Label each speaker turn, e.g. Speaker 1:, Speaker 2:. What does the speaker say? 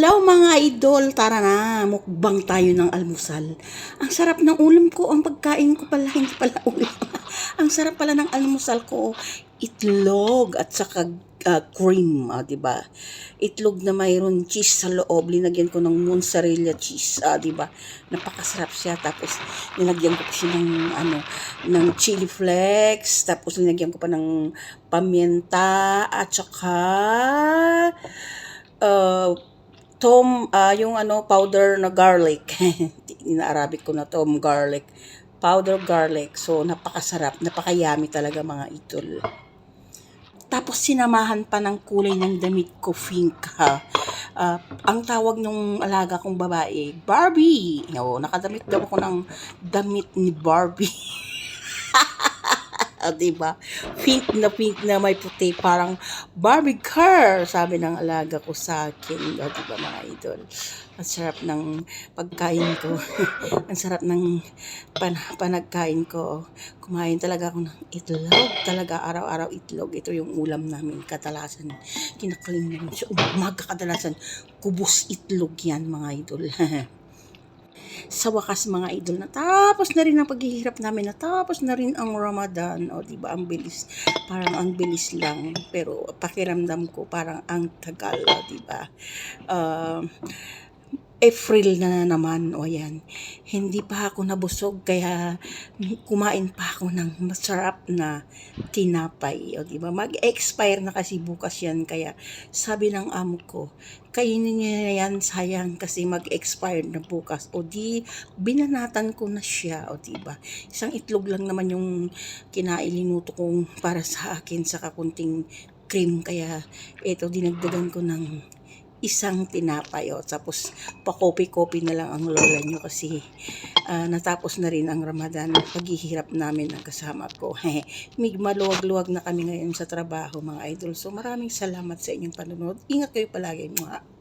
Speaker 1: Hello mga idol, tara na, mukbang tayo ng almusal. Ang sarap ng ulam ko, ang pagkain ko pala, hindi pala ulam. ang sarap pala ng almusal ko, itlog at saka ah, cream, ah, 'di ba? Itlog na mayroon cheese sa loob, linagyan ko ng mozzarella cheese, ah, 'di ba? Napakasarap siya tapos nilagyan ko siya ng ano, ng chili flakes, tapos nilagyan ko pa ng paminta at saka uh, tom, ah, yung ano, powder na garlic. Ina-Arabic ko na tom garlic. Powder garlic. So, napakasarap. Napakayami talaga mga idol. Tapos sinamahan pa ng kulay ng damit ko, pink ha. Ah, ang tawag ng alaga kong babae, Barbie. No, nakadamit daw ako ng damit ni Barbie. Ah, diba? Pink na pink na may puti, parang Barbie car, sabi ng alaga ko sa akin. O, diba mga idol? Ang sarap ng pagkain ko. Ang sarap ng pan panagkain ko. Kumain talaga ako ng itlog. Talaga araw-araw itlog. Ito yung ulam namin kadalasan. Kinakain namin sa umaga kadalasan. Kubos itlog yan mga idol. sa wakas mga idol na tapos na rin ang paghihirap namin na tapos na rin ang Ramadan. O di ba ang bilis parang ang bilis lang. Pero pakiramdam ko parang ang tagal o di ba? Uh, April na naman o yan. Hindi pa ako nabusog kaya kumain pa ako ng masarap na tinapay. O di ba? Mag-expire na kasi bukas yan kaya sabi ng amo ko kainin niya na yan sayang kasi mag-expire na bukas. O di binanatan ko na siya o di ba? Isang itlog lang naman yung kinailinuto kong para sa akin sa kakunting cream kaya ito dinagdagan ko ng isang tinapay o tapos pa-copy-copy na lang ang lola nyo kasi ah, natapos na rin ang Ramadan. Paghihirap namin ng kasama ko. Mig maluwag-luwag na kami ngayon sa trabaho mga idol. So maraming salamat sa inyong panonood. Ingat kayo palagi mga